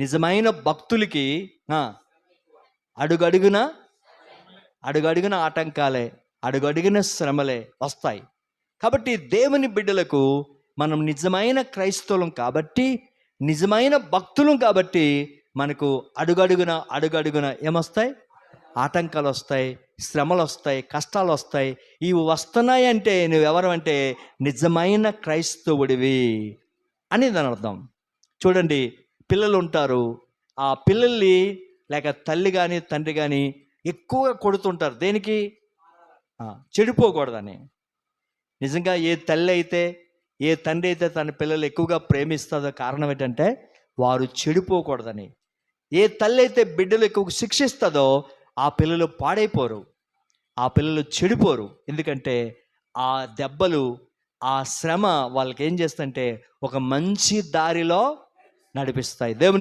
నిజమైన భక్తులకి అడుగడుగున అడుగడుగున ఆటంకాలే అడుగడుగున శ్రమలే వస్తాయి. కాబట్టి దేవుని బిడ్డలకు మనం నిజమైన క్రైస్తవులం కాబట్టి నిజమైన భక్తులం కాబట్టి మనకు అడుగడుగున అడుగడుగున ఏమొస్తాయి? ఆటంకాలు వస్తాయి శ్రమలు వస్తాయి కష్టాలు వస్తాయి ఇవి వస్తున్నాయి అంటే నువ్వెవరు అంటే నిజమైన క్రైస్తవుడివి అని దాని అర్థం చూడండి పిల్లలు ఉంటారు ఆ పిల్లల్ని లేక తల్లి కానీ తండ్రి కానీ ఎక్కువగా కొడుతుంటారు. దేనికి? చెడిపోకూడదని. నిజంగా ఏ తల్లి అయితే ఏ తండ్రి అయితే తన పిల్లలు ఎక్కువగా ప్రేమిస్తుందో కారణం ఏంటంటే వారు చెడిపోకూడదని. ఏ తల్లి అయితే బిడ్డలు ఎక్కువ శిక్షిస్తుందో ఆ పిల్లలు పాడైపోరు. ఆ పిల్లలు చెడిపోరు. ఎందుకంటే ఆ దెబ్బలు ఆ శ్రమ వాళ్ళకి ఏం చేస్తుంటే ఒక మంచి దారిలో నడిపిస్తాయి. దేవుని